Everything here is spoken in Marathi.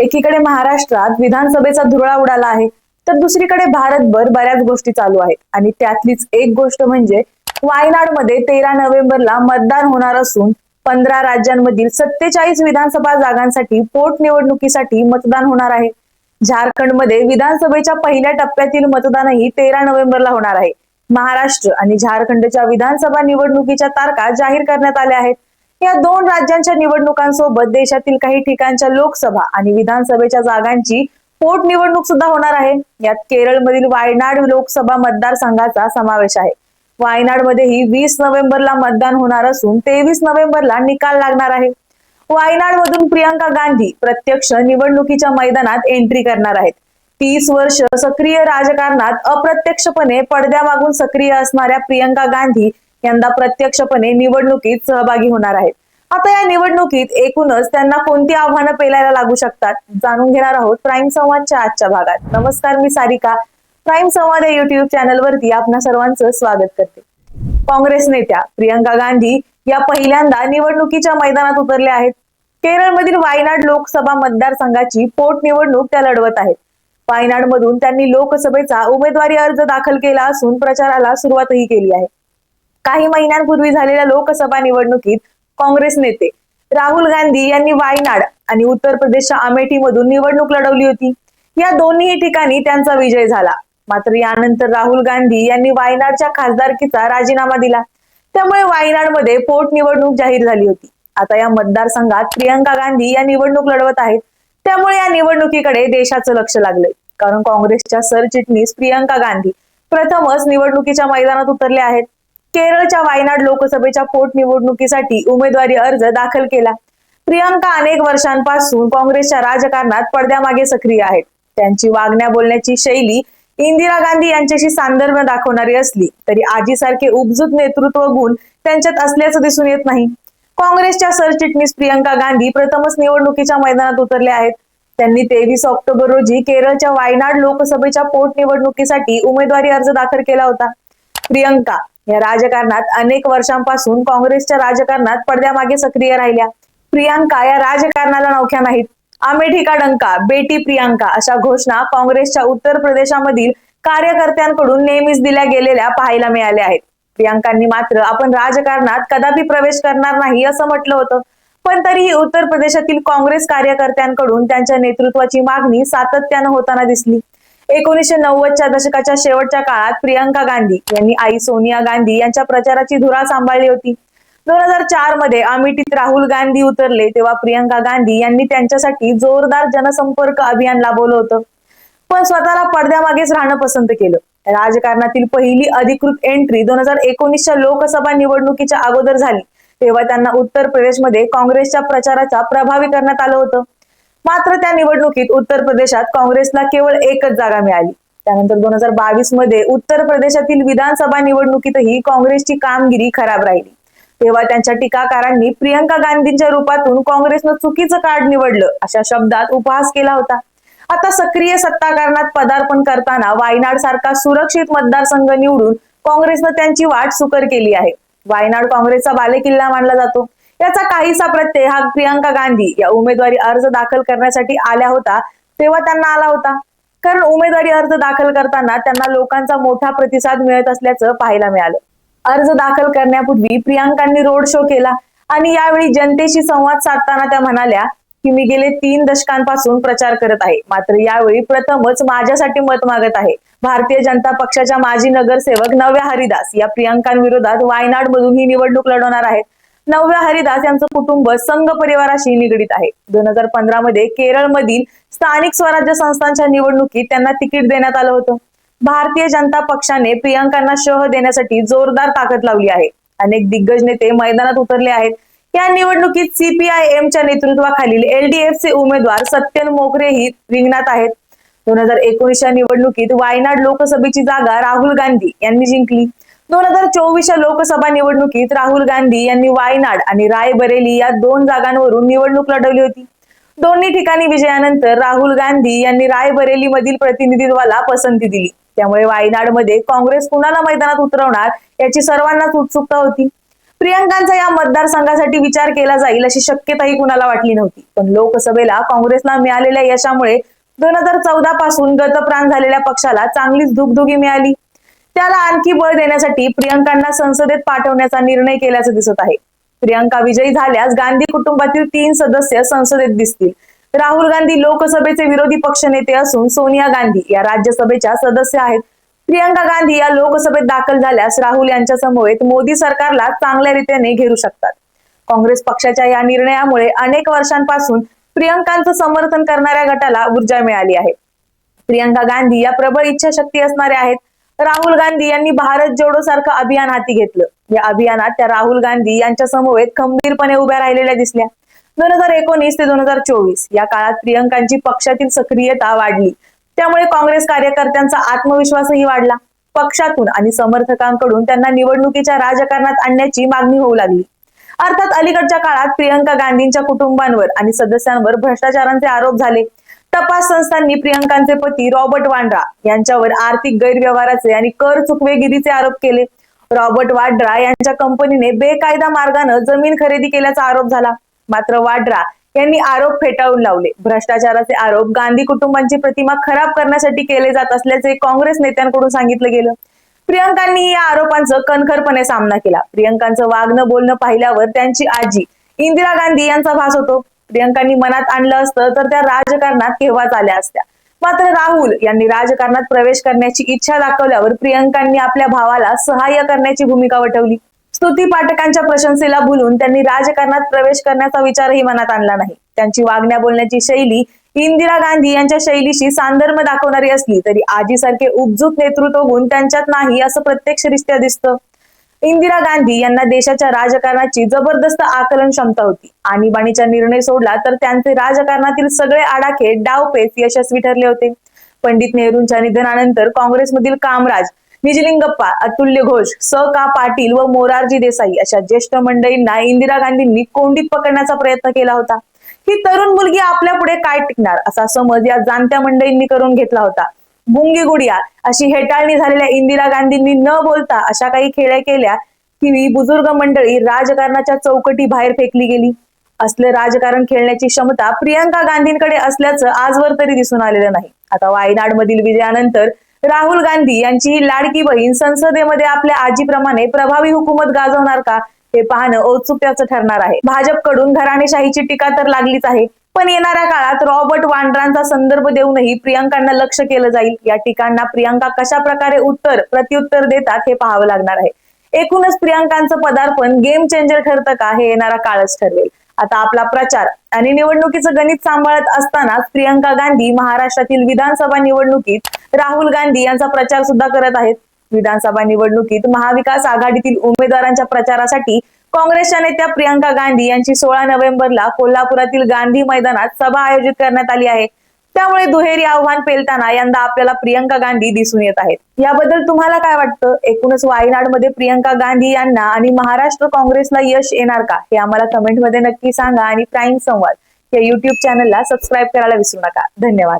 एकीकडे महाराष्ट्रात विधानसभेचा धुरळा उडाला आहे तर दुसरीकडे भारतभर बऱ्याच गोष्टी चालू आहेत. आणि त्यातलीच एक गोष्ट म्हणजे वायनाडमध्ये तेरा नोव्हेंबरला मतदान होणार असून पंधरा राज्यांमधील सत्तेचाळीस विधानसभा जागांसाठी पोटनिवडणुकीसाठी मतदान होणार आहे. झारखंडमध्ये विधानसभेच्या पहिल्या टप्प्यातील मतदानही तेरा नोव्हेंबरला होणार आहे. महाराष्ट्र आणि झारखंडच्या विधानसभा निवडणुकीच्या तारखा जाहीर करण्यात आल्या आहेत. या दोन राज्यांच्या निवडणुकांसोबत देशातील काही ठिकाणच्या लोकसभा आणि विधानसभेच्या जागांची पोटनिवडणूक सुद्धा होणार आहे. यात केरळमधील वायनाड लोकसभा मतदारसंघाचा समावेश आहे. वायनाडमध्येही वीस नोव्हेंबरला मतदान होणार असून तेवीस नोव्हेंबरला निकाल लागणार आहे. वायनाड मधून प्रियंका गांधी प्रत्यक्ष निवडणुकीच्या मैदानात एंट्री करणार आहेत. तीस वर्ष सक्रिय राजकारणात अप्रत्यक्षपणे पडद्यामागून सक्रिय असणाऱ्या प्रियंका गांधी यंदा प्रत्यक्षपणे निवडणुकीत सहभागी होणार आहेत. आता या निवडणुकीत एकूणच त्यांना कोणती आव्हानं पेलायला लागू शकतात जाणून घेणार आहोत प्राईम संवादच्या आजच्या भागात. नमस्कार मी सारिका. प्राईम संवाद या युट्यूब चॅनलवरती आपणा सर्वांचं स्वागत करते. काँग्रेस नेत्या प्रियंका गांधी या पहिल्यांदा निवडणुकीच्या मैदानात उतरल्या आहेत. केरळमधील वायनाड लोकसभा मतदारसंघाची पोटनिवडणूक त्या लढवत आहेत. वायनाड मधून त्यांनी लोकसभेचा उमेदवारी अर्ज दाखल केला असून प्रचाराला सुरुवातही केली आहे. काही महिन्यांपूर्वी झालेल्या लोकसभा निवडणुकीत काँग्रेस नेते राहुल गांधी यांनी वायनाड आणि उत्तर प्रदेशच्या अमेठीमधून निवडणूक लढवली होती. या दोन्ही ठिकाणी त्यांचा विजय झाला. मात्र यानंतर राहुल गांधी यांनी वायनाडच्या खासदारकीचा राजीनामा दिला. त्यामुळे वायनाडमध्ये पोटनिवडणूक जाहीर झाली होती. आता या मतदारसंघात प्रियंका गांधी या निवडणूक लढवत आहेत. त्यामुळे या निवडणुकीकडे देशाचं लक्ष लागलंय. कारण काँग्रेसच्या सरचिटणीस प्रियंका गांधी प्रथमच निवडणुकीच्या मैदानात उतरले आहेत. केरळच्या वायनाड लोकसभेच्या पोटनिवडणुकीसाठी उमेदवारी अर्ज दाखल केला. प्रियांका अनेक वर्षांपासून काँग्रेसच्या राजकारणात पडद्यामागे सक्रिय आहेत. त्यांची वागण्या बोलण्याची शैली इंदिरा गांधी यांच्याशी सांदर्भ दाखवणारी असली तरी आजीसारखे उपजूत नेतृत्व गुण त्यांच्यात असल्याचं दिसून येत नाही. काँग्रेसच्या सरचिटणीस प्रियंका गांधी प्रथमच निवडणुकीच्या मैदानात उतरले आहेत. त्यांनी तेवीस ऑक्टोबर रोजी केरळच्या वायनाड लोकसभेच्या पोटनिवडणुकीसाठी उमेदवारी अर्ज दाखल केला होता. प्रियंका या राजकारणात अनेक वर्षांपासून काँग्रेसच्या राजकारणात पडद्यामागे सक्रिय राहिल्या. प्रियांका या राजकारणाला नौख्या नाहीत. आमेठी का डंका बेटी प्रियांका अशा घोषणा काँग्रेसच्या उत्तर प्रदेशामधील कार्यकर्त्यांकडून नेहमीच दिल्या गेलेल्या पाहायला मिळाल्या आहेत. प्रियांकांनी मात्र आपण राजकारणात कदापि प्रवेश करणार नाही असं म्हटलं होतं. पण तरीही उत्तर प्रदेशातील काँग्रेस कार्यकर्त्यांकडून त्यांच्या नेतृत्वाची मागणी सातत्यानं होताना दिसली. एकोणीसशे नव्वदच्या दशकाच्या शेवटच्या काळात प्रियंका गांधी यांनी आई सोनिया गांधी यांच्या प्रचाराची धुरा सांभाळली होती. दोन हजार चारमध्ये अमेठीत राहुल गांधी उतरले तेव्हा प्रियंका गांधी यांनी त्यांच्यासाठी जोरदार जनसंपर्क अभियान राबवलं होतं. पण स्वतःला पडद्यामागेच राहणं पसंत केलं. राजकारणातील पहिली अधिकृत एंट्री दोन हजार एकोणीसच्या लोकसभा निवडणुकीच्या अगोदर झाली. तेव्हा त्यांना उत्तर प्रदेशमध्ये काँग्रेसच्या प्रचाराचा प्रभावी करण्यात आलं होतं. मात्र त्या निवडणुकीत उत्तर प्रदेशात काँग्रेसला केवळ एकच जागा मिळाली. त्यानंतर दोन हजार बावीसमध्ये उत्तर प्रदेशातील विधानसभा निवडणुकीतही काँग्रेसची कामगिरी खराब राहिली. तेव्हा त्यांच्या टीकाकारांनी प्रियंका गांधींच्या रूपातून काँग्रेसनं चुकीचं कार्ड निवडलं अशा शब्दात उपहास केला होता. आता सक्रिय सत्ताकारणात पदार्पण करताना वायनाड सारखा सुरक्षित मतदारसंघ निवडून काँग्रेसनं त्यांची वाट सुकर केली आहे. वायनाड काँग्रेसचा बालेकिल्ला मानला जातो. याचा काहीसा प्रत्यय हा प्रियंका गांधी या उमेदवारी अर्ज दाखल करण्यासाठी आल्या होता तेव्हा त्यांना आला होता. कारण उमेदवारी अर्ज दाखल करताना त्यांना लोकांचा मोठा प्रतिसाद मिळत असल्याचं पाहायला मिळालं. अर्ज दाखल करण्यापूर्वी प्रियांकांनी रोड शो केला आणि यावेळी जनतेशी संवाद साधताना त्या म्हणाल्या की मी गेले तीन दशकांपासून प्रचार करत आहे. मात्र यावेळी प्रथमच माझ्यासाठी मत मागत आहे. भारतीय जनता पक्षाच्या माजी नगरसेवक नव्या हरिदास या प्रियांकांविरोधात वायनाड मधून ही निवडणूक लढवणार आहेत. नव्या हरिदास यांचं कुटुंब संघ परिवाराशी निगडीत आहे. दोन हजार पंधरा मध्ये केरळमधील स्थानिक स्वराज्य संस्थांच्या निवडणुकीत त्यांना तिकीट देण्यात आलं होतं. भारतीय जनता पक्षाने प्रियांकांना शह देण्यासाठी जोरदार ताकद लावली आहे. अनेक दिग्गज नेते मैदानात उतरले आहेत. या निवडणुकीत सीपीआय एमच्या नेतृत्वाखालील एलडीएफचे उमेदवार सत्यन मोगरेही रिंगणात आहेत. दोन हजार एकोणीसच्या निवडणुकीत वायनाड लोकसभेची जागा राहुल गांधी यांनी जिंकली. दोन हजार चोवीसच्या लोकसभा निवडणुकीत राहुल गांधी यांनी वायनाड आणि रायबरेली या दोन जागांवरून निवडणूक लढवली होती. दोन्ही ठिकाणी विजयानंतर राहुल गांधी यांनी रायबरेली मधील प्रतिनिधित्वाला पसंती दिली. त्यामुळे वायनाडमध्ये काँग्रेस कुणाला मैदानात उतरवणार याची सर्वांनाच उत्सुकता होती. प्रियंकांचा या मतदारसंघासाठी विचार केला जाईल अशी शक्यताही कुणाला वाटली नव्हती. पण लोकसभेला काँग्रेसला मिळालेल्या यशामुळे दोन हजार चौदा पासून गतप्राण झालेल्या पक्षाला चांगलीच धुगधुगी मिळाली. त्याला आणखी बळ देण्यासाठी प्रियंकांना संसदेत पाठवण्याचा निर्णय केल्याचं दिसत आहे. प्रियंका विजयी झाल्यास गांधी कुटुंबातील तीन सदस्य संसदेत दिसतील. राहुल गांधी लोकसभेचे विरोधी पक्षनेते असून सोनिया गांधी या राज्यसभेच्या सदस्य आहेत. प्रियंका गांधी या लोकसभेत दाखल झाल्यास राहुल यांच्या समवेत मोदी सरकारला चांगल्या रीतीने घेरू शकतात. काँग्रेस पक्षाच्या या निर्णयामुळे अनेक वर्षांपासून प्रियंकांचं समर्थन करणाऱ्या गटाला ऊर्जा मिळाली आहे. प्रियंका गांधी या प्रबळ इच्छाशक्ती असणाऱ्या आहेत. राहुल गांधी यांनी भारत जोडो सारखं अभियान हाती घेतलं. म्हणजे या अभियानात त्या राहुल गांधी यांच्या समवेत खंबीरपणे उभ्या राहिलेल्या दिसल्या. दोन हजार एकोणीस ते दोन हजार चोवीस या काळात प्रियंकांची पक्षातील सक्रियता वाढली. त्यामुळे काँग्रेस कार्यकर्त्यांचा आत्मविश्वासही वाढला. पक्षातून आणि समर्थकांकडून त्यांना निवडणुकीच्या राजकारणात आणण्याची मागणी होऊ लागली. अर्थात अलीकडच्या काळात प्रियंका गांधींच्या कुटुंबांवर आणि सदस्यांवर भ्रष्टाचारांचे आरोप झाले. तपास संस्थांनी प्रियंकांचे पती रॉबर्ट वाड्रा यांच्यावर आर्थिक गैरव्यवहाराचे आणि कर चुकवेगिरीचे आरोप केले. रॉबर्ट वाड्रा यांच्या कंपनीने बेकायदा मार्गानं जमीन खरेदी केल्याचा आरोप झाला. मात्र वाड्रा यांनी आरोप फेटाळून लावले. भ्रष्टाचाराचे आरोप गांधी कुटुंबांची प्रतिमा खराब करण्यासाठी केले जात असल्याचे काँग्रेस नेत्यांकडून सांगितलं गेलं. प्रियंकांनी या आरोपांचं कणखरपणे सामना केला. प्रियंकांचं वागणं बोलणं पाहिल्यावर त्यांची आजी इंदिरा गांधी यांचा भास होतो. प्रियंकांनी मनात आणलं असतं तर त्या राजकारणात केव्हाच आल्या असत्या. मात्र राहुल यांनी राजकारणात प्रवेश करण्याची इच्छा दाखवल्यावर प्रियंकांनी आपल्या भावाला सहाय्य करण्याची भूमिका वठवली. स्तुती पाठकांच्या प्रशंसेला भुलून त्यांनी राजकारणात प्रवेश करण्याचा विचारही मनात आणला नाही. त्यांची वागण्या बोलण्याची शैली इंदिरा गांधी यांच्या शैलीशी सांधर्म दाखवणारी असली तरी आजीसारखे उपजूक नेतृत्व गुण त्यांच्यात नाही असं प्रत्यक्षरित्या दिसतं. इंदिरा गांधी यांना देशाच्या राजकारणाची जबरदस्त आकलन क्षमता होती. आणीबाणीचा निर्णय सोडला तर त्यांचे राजकारणातील सगळे आडाखे डावपेच यशस्वी ठरले होते. पंडित नेहरूंच्या निधनानंतर काँग्रेसमधील कामराज निजलिंगप्पा अतुल्य घोष स. का. पाटील व मोरारजी देसाई अशा ज्येष्ठ मंडळींना इंदिरा गांधींनी कोंडीत पकडण्याचा प्रयत्न केला होता. ही तरुण मुलगी आपल्या पुढे काय टिकणार? असा समज या जाणत्या मंडळींनी करून घेतला होता. बुंगी गुडिया अशी हेटाळणी झालेल्या इंदिरा गांधींनी न बोलता अशा काही खेळ्या केल्या की बुजुर्ग मंडळी राजकारणाच्या चौकटी बाहेर फेकली गेली. असले राजकारण खेळण्याची क्षमता प्रियंका गांधींकडे असल्याचं आजवर तरी दिसून आलेलं नाही. आता वायनाड मधील विजयानंतर राहुल गांधी यांची ही लाडकी बहीण संसदेमध्ये आपल्या आजीप्रमाणे प्रभावी हुकूमत गाजवणार का हे पाहणं औत्सुक्याचं ठरणार आहे. भाजपकडून घराणेशाहीची टीका तर लागलीच आहे. पण येणाऱ्या काळात रॉबर्ट वांड्रांचा संदर्भ देऊनही प्रियांकांना लक्ष केलं जाईल. या ठिकाणना प्रियांका कशा प्रकारे उत्तर प्रत्युत्तर देतात हे पाहावं लागणार आहे. एकूणच प्रियांकांचं पदार्पण गेम चेंजर ठरतं का हे येणारा काळच ठरवेल. आता आपला प्रचार आणि निवडणुकीचं गणित सांभाळत असतानाच प्रियंका गांधी महाराष्ट्रातील विधानसभा निवडणुकीत राहुल गांधी यांचा प्रचार सुद्धा करत आहेत. विधानसभा निवडणुकीत महाविकास आघाडीतील उमेदवारांच्या प्रचारासाठी काँग्रेसच्या नेत्या प्रियंका गांधी यांची सोळा नोव्हेंबरला कोल्हापुरातील गांधी मैदानात सभा आयोजित करण्यात आली आहे. त्यामुळे दुहेरी आव्हान पेलताना यंदा आपल्याला प्रियंका गांधी दिसून येत आहेत. याबद्दल तुम्हाला काय वाटतं? एकूणच वायनाडमध्ये प्रियंका गांधी यांना आणि महाराष्ट्र काँग्रेसला यश येणार का? हे आम्हाला कमेंटमध्ये नक्की सांगा आणि प्राईम संवाद या युट्यूब चॅनलला सबस्क्राईब करायला विसरू नका. धन्यवाद.